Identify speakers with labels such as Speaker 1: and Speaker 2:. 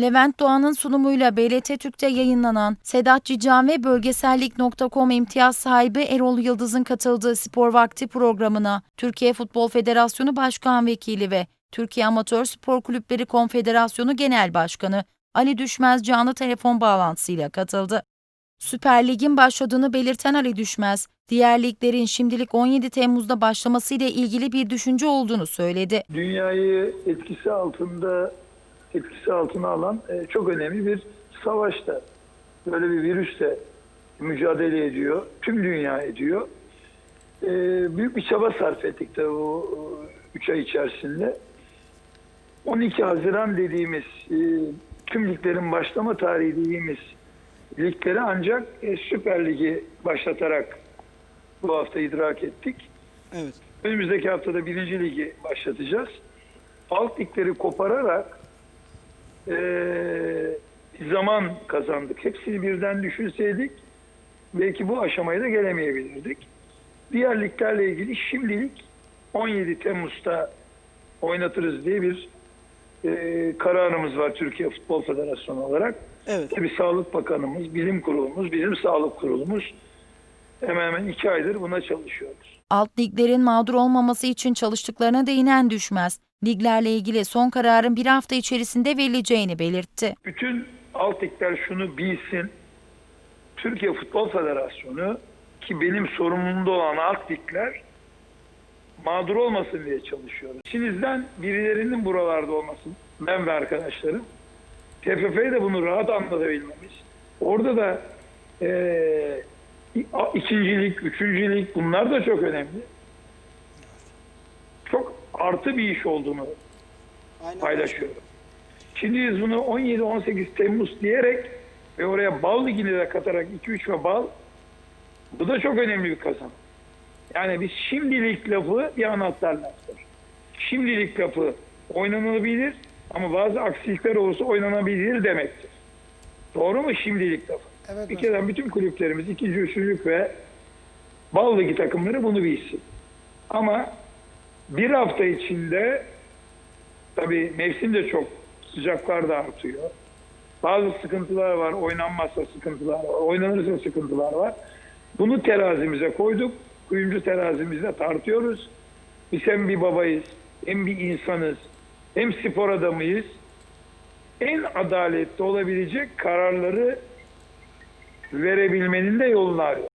Speaker 1: Levent Doğan'ın sunumuyla BLT Türk'te yayınlanan Sedat Cican ve Bölgesellik.com imtiyaz sahibi Erol Yıldız'ın katıldığı Spor Vakti programına Türkiye Futbol Federasyonu Başkan Vekili ve Türkiye Amatör Spor Kulüpleri Konfederasyonu Genel Başkanı Ali Düşmez canlı telefon bağlantısıyla katıldı. Süper Lig'in başladığını belirten Ali Düşmez, diğer liglerin şimdilik 17 Temmuz'da başlamasıyla ilgili bir düşünce olduğunu söyledi.
Speaker 2: dünyayı etkisi altında etkisi altına alan e, çok önemli bir savaşta böyle bir virüsle mücadele ediyor. Tüm dünya ediyor. E, büyük bir çaba sarf ettik de bu 3 ay içerisinde. 12 Haziran dediğimiz e, tüm liglerin başlama tarihi dediğimiz ligleri ancak e, Süper Lig'i başlatarak bu hafta idrak ettik.
Speaker 3: Evet.
Speaker 2: Önümüzdeki haftada birinci ligi başlatacağız. Alt ligleri kopararak eee, zaman kazandık. Hepsini birden düşünseydik belki bu aşamaya da gelemeyebilirdik. Diğer liglerle ilgili şimdilik 17 Temmuz'da oynatırız diye bir eee, kararımız var Türkiye Futbol Federasyonu olarak.
Speaker 3: Evet.
Speaker 2: Tabii Sağlık Bakanımız, Bilim Kurulumuz, bizim Sağlık Kurulumuz hemen hemen iki aydır buna çalışıyoruz.
Speaker 1: Alt liglerin mağdur olmaması için çalıştıklarına değinen Düşmez, liglerle ilgili son kararın bir hafta içerisinde verileceğini belirtti.
Speaker 2: bütün alt ligler şunu bilsin. Türkiye Futbol Federasyonu ki benim sorumluluğumda olan alt ligler mağdur olmasın diye çalışıyoruz. İçinizden birilerinin buralarda olması, ben ve arkadaşlarım. TFF'ye de bunu rahat anlatabilmemiz. Orada da eee ikincilik, üçüncülük bunlar da çok önemli. Artı bir iş olduğunu
Speaker 3: Aynen.
Speaker 2: paylaşıyorum. Şimdi biz bunu 17-18 Temmuz diyerek ve oraya bal ligini de katarak 2-3 ve bal bu da çok önemli bir kazanım. Yani biz şimdilik lafı bir anahtar laftır. Şimdilik lafı oynanabilir ama bazı aksilikler olursa oynanabilir demektir. Doğru mu şimdilik lafı?
Speaker 3: Evet,
Speaker 2: bir kere bütün kulüplerimiz ikinci, üçüncülük ve bal ligi takımları bunu bilsin. Ama bir hafta içinde Tabii mevsim de çok sıcaklar da artıyor. Bazı sıkıntılar var. Oynanmazsa sıkıntılar var. Oynanırsa sıkıntılar var. Bunu terazimize koyduk. Kuyumcu terazimizde tartıyoruz. Biz hem bir babayız, hem bir insanız, hem spor adamıyız. En adaletli olabilecek kararları verebilmenin de yolunu arıyoruz.